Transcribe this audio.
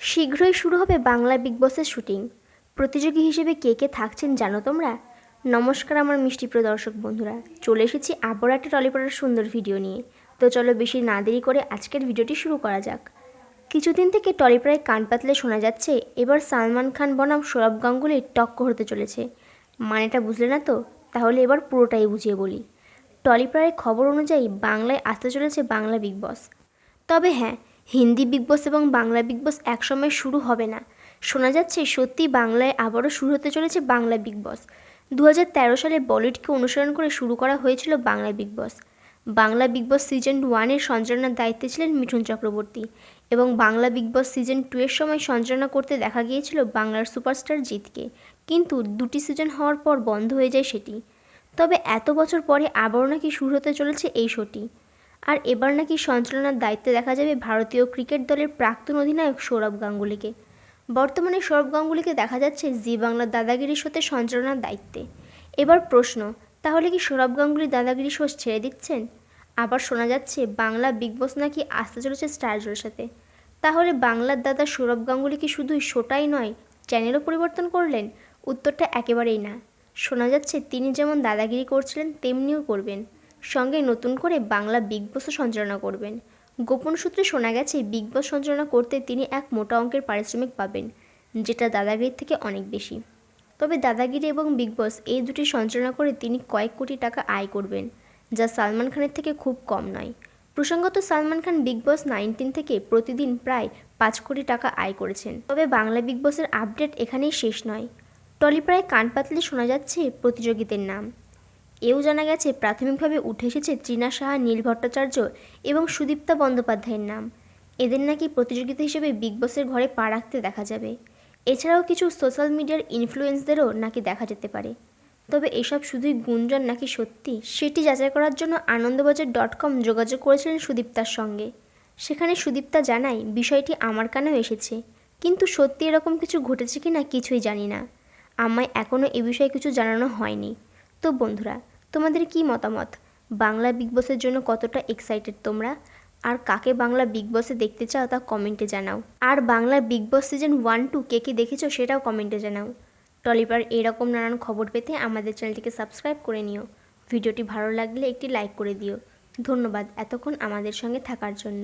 শীঘ্রই শুরু হবে বাংলা বিগ বসের শুটিং। প্রতিযোগী হিসেবে কে কে থাকছেন জানো তোমরা? নমস্কার আমার মিষ্টি প্রিয় দর্শক বন্ধুরা। চলে এসেছি আবার একটা টলিপাড়ার সুন্দর ভিডিও নিয়ে। তো চলো বেশি না দেরি করে আজকের ভিডিওটি শুরু করা যাক। কিছুদিন থেকে টলিপাড়ায় কান পাতলে শোনা যাচ্ছে, এবার সালমান খান বনাম সৌরভ গাঙ্গুলির টক্কর হতে চলেছে। মানেটা বুঝলে না তো? তাহলে এবার পুরোটাই বুঝিয়ে বলি। টলিপাড়ায় খবর অনুযায়ী বাংলায় আসতে চলেছে বাংলা বিগ বস। তবে হ্যাঁ হিন্দি বিগ বস এবং বাংলা বিগ বস একসময় শুরু হবে না। শোনা যাচ্ছে সত্যি বাংলায় আবারও শুরু হতে চলেছে বাংলা বিগ বস। দু হাজার তেরো সালে বলিউডকে অনুসরণ করে শুরু করা হয়েছিল Bangla Bigg Boss. Bangla Bigg Boss season ওয়ানের সঞ্চালনার দায়িত্বে ছিলেন মিঠুন চক্রবর্তী এবং Bangla Bigg Boss season two এর সময় সঞ্চালনা করতে দেখা গিয়েছিল বাংলার সুপারস্টার জিতকে কিন্তু দুটি সিজন হওয়ার পর বন্ধ হয়ে যায় সেটি। তবে এত বছর পরে আবারও নাকি শুরু হতে চলেছে এই শোটি। আর এবার নাকি সঞ্চালনার দায়িত্বে দেখা যাবে ভারতীয় ক্রিকেট দলের প্রাক্তন অধিনায়ক সৌরভ গাঙ্গুলিকে। বর্তমানে সৌরভ গাঙ্গুলিকে দেখা যাচ্ছে জি বাংলার দাদাগিরি শোতে সঞ্চালনার দায়িত্বে। এবার প্রশ্ন, তাহলে কি সৌরভ গাঙ্গুলি দাদাগিরি শো ছেড়ে দিচ্ছেন? আবার শোনা যাচ্ছে বাংলা বিগ বস নাকি আসতে চলেছে স্টার জলসাতে তাহলে বাংলার দাদা সৌরভ গাঙ্গুলি কি শুধুই শোটাই নয়, চ্যানেলও পরিবর্তন করলেন? উত্তরটা একেবারেই না। শোনা যাচ্ছে তিনি যেমন দাদাগিরি করছিলেন, তেমনিও করবেন। সঙ্গে নতুন করে বাংলা বিগ বসও সঞ্চালনা করবেন। গোপন সূত্রে শোনা গেছে, বিগ বস সঞ্চালনা করতে তিনি এক মোটা অঙ্কের পারিশ্রমিক পাবেন, যেটা দাদাগিরির থেকে অনেক বেশি। তবে দাদাগিরি এবং বিগ বস এই দুটি সঞ্চালনা করে তিনি কয়েক কোটি টাকা আয় করবেন, যা সালমান খানের থেকে খুব কম নয়। প্রসঙ্গত, Salman Khan Bigg Boss nineteen থেকে প্রতিদিন প্রায় পাঁচ কোটি টাকা আয় করেছেন। তবে বাংলা বিগ বসের আপডেট এখানেই শেষ নয়। টলিপাড়ায় কান পাতলে শোনা যাচ্ছে প্রতিযোগীদের নাম। এও জানা গেছে, প্রাথমিকভাবে উঠে এসেছে তৃণা সাহা, নীল ভট্টাচার্য এবং সুদীপ্তা বন্দ্যোপাধ্যায়ের নাম। এদের নাকি প্রতিযোগিতা হিসেবে বিগ বসের ঘরে পা রাখতে দেখা যাবে। এছাড়াও কিছু সোশ্যাল মিডিয়ার ইনফ্লুয়েন্সদেরও নাকি দেখা যেতে পারে। তবে এসব শুধুই গুঞ্জন নাকি সত্যি? সেটি যাচাই করার জন্য আনন্দবাজার ডট কম যোগাযোগ করেছিলেন সুদীপ্তার সঙ্গে। সেখানে সুদীপ্তা জানায়, বিষয়টি আমার কানেও এসেছে। কিন্তু সত্যি এরকম কিছু ঘটেছে কি না কিছুই জানি না। আমায় এখনও এ বিষয়ে কিছু জানানো হয়নি। তো বন্ধুরা, তোমাদের কি মতামত? বাংলা বিগ বসের জন্য কতটা এক্সাইটেড তোমরা? আর কাকে বাংলা বিগ বসে দেখতে চাও তা কমেন্টে জানাও। আর Bangla Bigg Boss season one two কে কে দেখেছ সেটাও কমেন্টে জানাও। টলিপার এরকম নানান খবর পেতে আমাদের চ্যানেলটিকে সাবস্ক্রাইব করে নিও। ভিডিওটি ভালো লাগলে একটি লাইক করে দিও। ধন্যবাদ এতক্ষণ আমাদের সঙ্গে থাকার জন্য।